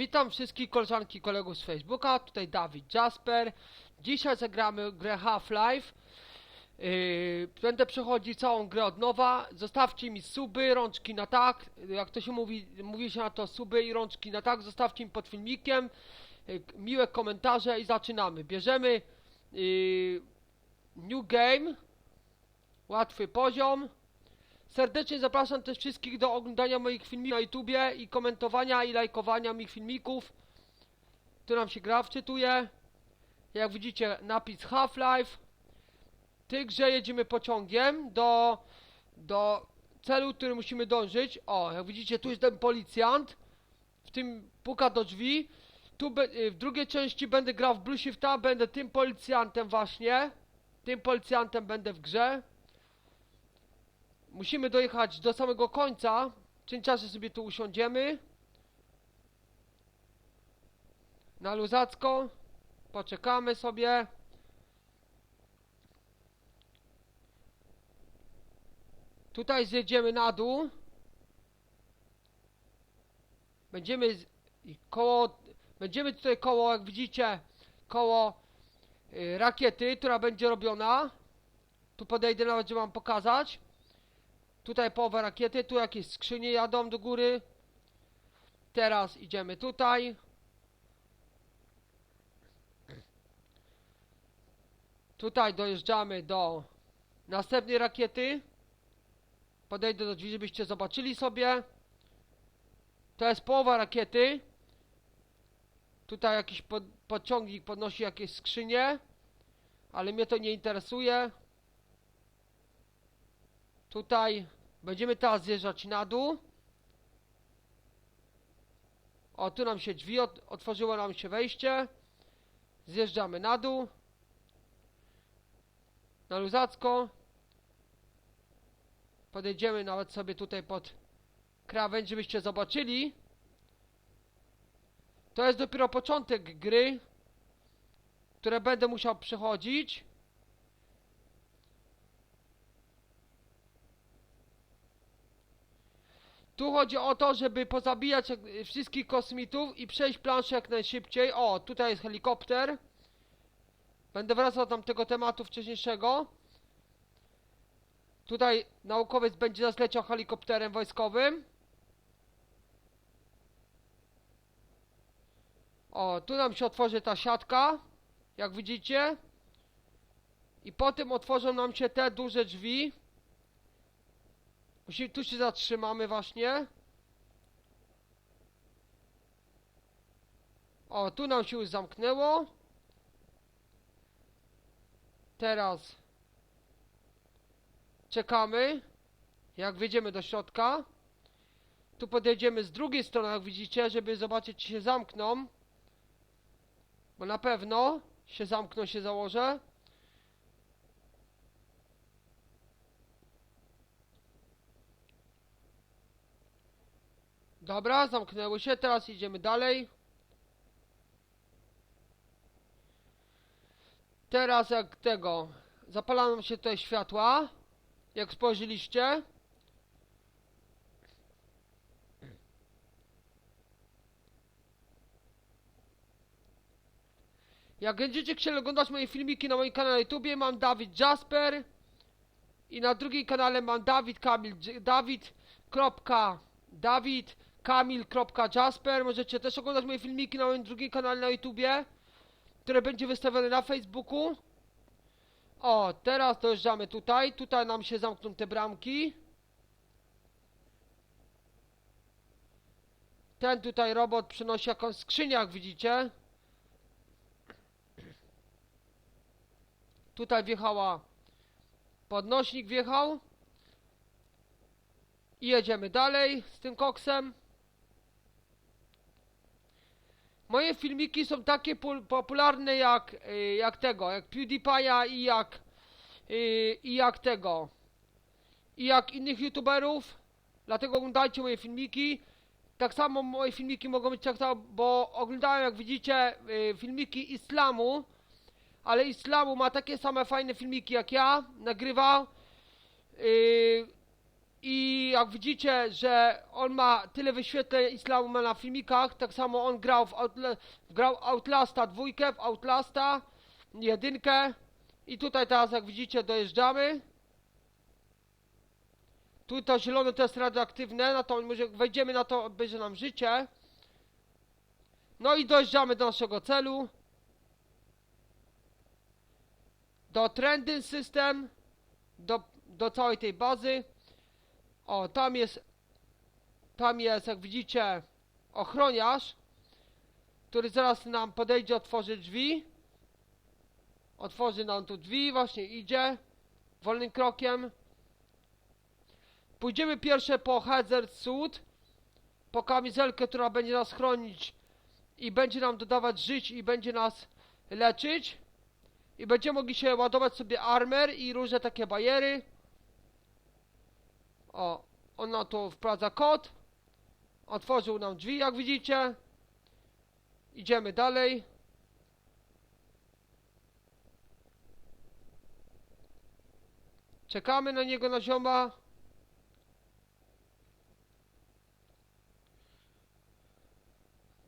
Witam wszystkich koleżanki i kolegów z Facebooka, tutaj Dawid Jasper. Dzisiaj zagramy grę Half-Life. Yy, będę przechodzić całą grę od nowa. Zostawcie mi suby, rączki na tak. Jak to się mówi, mówi się na to suby i rączki na tak. Zostawcie mi pod filmikiem. Yy, miłe komentarze i zaczynamy. Bierzemy yy, New Game. Łatwy poziom. Serdecznie zapraszam też wszystkich do oglądania moich filmików na YouTubie i komentowania i lajkowania moich filmików. Tu nam się gra wczytuje. Jak widzicie napis Half-Life. W tej grze jedziemy pociągiem do, do celu, który musimy dążyć. O, jak widzicie tu jest ten policjant. W tym puka do drzwi. Tu y, w drugiej części będę grał w Blue Shifta, będę tym policjantem właśnie. Tym policjantem będę w grze. Musimy dojechać do samego końca. Czasie sobie tu usiądziemy. Na luzacko. Poczekamy sobie. Tutaj zjedziemy na dół. Będziemy z, koło. Będziemy tutaj koło, jak widzicie, koło y, rakiety, która będzie robiona. Tu podejdę nawet, żeby wam pokazać. Tutaj połowa rakiety, tu jakieś skrzynie jadą do góry. Teraz idziemy tutaj. Tutaj dojeżdżamy do następnej rakiety. Podejdę do drzwi, żebyście zobaczyli sobie. To jest połowa rakiety. Tutaj jakiś pod, pociągnik podnosi jakieś skrzynie. Ale mnie to nie interesuje. Tutaj będziemy teraz zjeżdżać na dół. O, tu nam się drzwi ot otworzyło nam się wejście. Zjeżdżamy na dół. Na luzacko. Podejdziemy nawet sobie tutaj pod krawędź, żebyście zobaczyli. To jest dopiero początek gry, które będę musiał przechodzić. Tu chodzi o to, żeby pozabijać jak, wszystkich kosmitów i przejść planszę jak najszybciej. O, tutaj jest helikopter. Będę wracał do tego tematu wcześniejszego. Tutaj naukowiec będzie nas leciał helikopterem wojskowym. O, tu nam się otworzy ta siatka, jak widzicie. I potem otworzą nam się te duże drzwi. Musimy, tu się zatrzymamy właśnie. O, tu nam się już zamknęło. Teraz czekamy, jak wejdziemy do środka. Tu podejdziemy z drugiej strony, jak widzicie, żeby zobaczyć, czy się zamkną. Bo na pewno się zamkną, się założę. Dobra, zamknęły się, teraz idziemy dalej. Teraz jak tego, zapalają się tutaj światła, jak spojrzeliście. Jak będziecie chcieli oglądać moje filmiki na moim kanale YouTube, mam Dawid Jasper i na drugim kanale mam Dawid Kamil, Dawid kropka Dawid kamil.jasper. Możecie też oglądać moje filmiki na moim drugim kanale na YouTubie, które będzie wystawione na Facebooku. O, teraz dojeżdżamy tutaj. Tutaj nam się zamkną te bramki. Ten tutaj robot przynosi jakąś skrzynię, jak widzicie. Tutaj wjechała podnośnik wjechał. I jedziemy dalej z tym koksem. Moje filmiki są takie popularne jak, y, jak tego, jak PewDiePie'a i jak y, i jak tego i jak innych youtuberów. Dlatego oglądajcie moje filmiki. Tak samo moje filmiki mogą być tak samo, bo oglądałem jak widzicie y, filmiki islamu, ale islamu ma takie same fajne filmiki jak ja nagrywał. Y, I jak widzicie, że on ma tyle wyświetleń islamu ma na filmikach, tak samo on grał w Outla grał Outlasta dwójkę, w Outlasta jedynkę. I tutaj teraz jak widzicie dojeżdżamy. Tu to zielone to jest radioaktywne, na to może wejdziemy na to obejrzy nam życie. No i dojeżdżamy do naszego celu. Do Trending System. Do, do całej tej bazy. O, tam jest, tam jest, jak widzicie, ochroniarz, który zaraz nam podejdzie, otworzy drzwi. Otworzy nam tu drzwi, właśnie idzie, wolnym krokiem. Pójdziemy pierwsze po Hazard Suit, po kamizelkę, która będzie nas chronić i będzie nam dodawać żyć i będzie nas leczyć. I będziemy mogli się ładować sobie armor i różne takie bariery. O, ona tu wprowadza kod. Otworzył nam drzwi, jak widzicie. Idziemy dalej. Czekamy na niego, na zioma.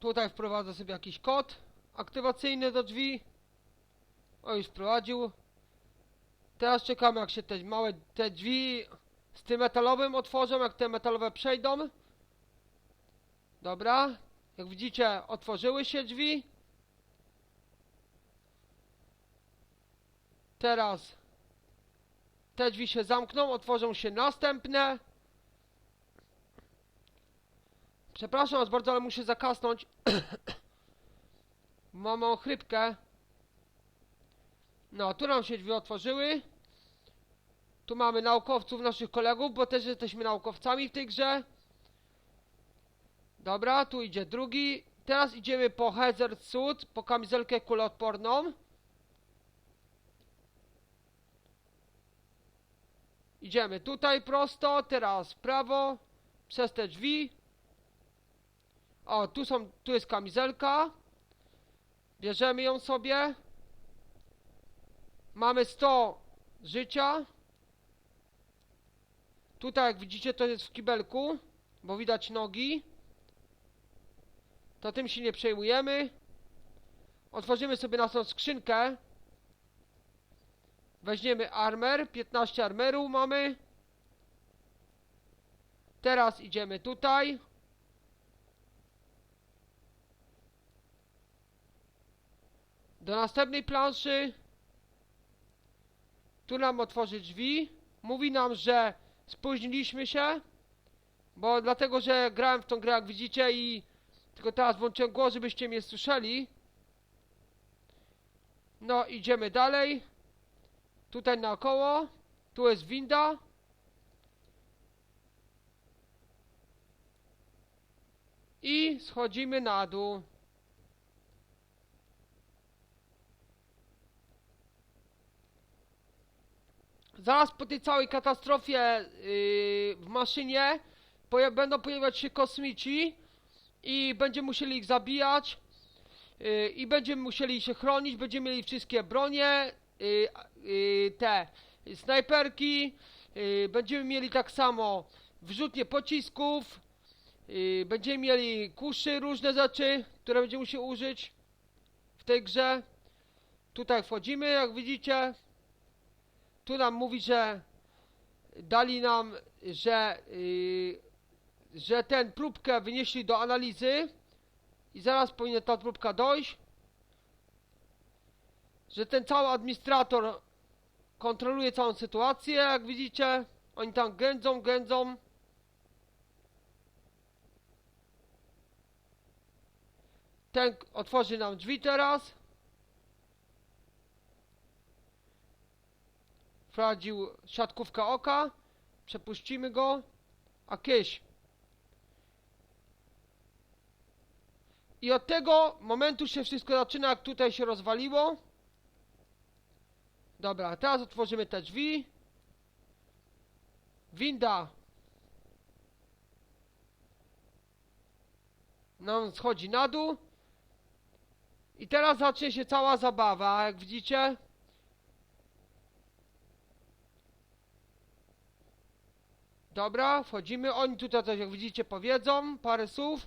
Tutaj wprowadza sobie jakiś kod aktywacyjny do drzwi. O, już wprowadził. Teraz czekamy, jak się te małe te drzwi z tym metalowym otworzą, jak te metalowe przejdą. Dobra. Jak widzicie, otworzyły się drzwi. Teraz te drzwi się zamkną, otworzą się następne. Przepraszam was bardzo, ale muszę zakasnąć. Mam chrypkę. No, tu nam się drzwi otworzyły. Tu mamy naukowców, naszych kolegów, bo też jesteśmy naukowcami w tej grze. Dobra, tu idzie drugi. Teraz idziemy po Hazard Suit, po kamizelkę kuloodporną. Idziemy tutaj prosto, teraz prawo, przez te drzwi. O, tu są, tu jest kamizelka. Bierzemy ją sobie. Mamy 100 życia. Tutaj jak widzicie to jest w kibelku, bo widać nogi. To tym się nie przejmujemy. Otworzymy sobie naszą skrzynkę. Weźmiemy armor, 15 armeru mamy. Teraz idziemy tutaj. Do następnej planszy. Tu nam otworzy drzwi. Mówi nam, że spóźniliśmy się. Bo dlatego, że grałem w tą grę jak widzicie i tylko teraz włączyłem głos, żebyście mnie słyszeli. No, idziemy dalej. Tutaj naokoło. Tu jest winda. I schodzimy na dół. Zaraz po tej całej katastrofie yy, w maszynie poja będą pojawiać się kosmici i będziemy musieli ich zabijać yy, i będziemy musieli się chronić, będziemy mieli wszystkie bronie, yy, yy, te snajperki, yy, będziemy mieli tak samo wrzutnie pocisków, yy, będziemy mieli kuszy, różne rzeczy, które będziemy musieli użyć w tej grze. Tutaj wchodzimy, jak widzicie. Tu nam mówi, że dali nam, że, yy, że ten próbkę wynieśli do analizy i zaraz powinna ta próbka dojść. Że ten cały administrator kontroluje całą sytuację, jak widzicie. Oni tam gędzą, gędzą. Ten otworzy nam drzwi teraz. Wprowadził siatkówkę oka. Przepuścimy go. A kyś. I od tego momentu się wszystko zaczyna, jak tutaj się rozwaliło. Dobra, teraz otworzymy te drzwi. Winda. Nam schodzi na dół. I teraz zacznie się cała zabawa, jak widzicie. Dobra, wchodzimy. Oni tutaj coś, jak widzicie, powiedzą parę słów.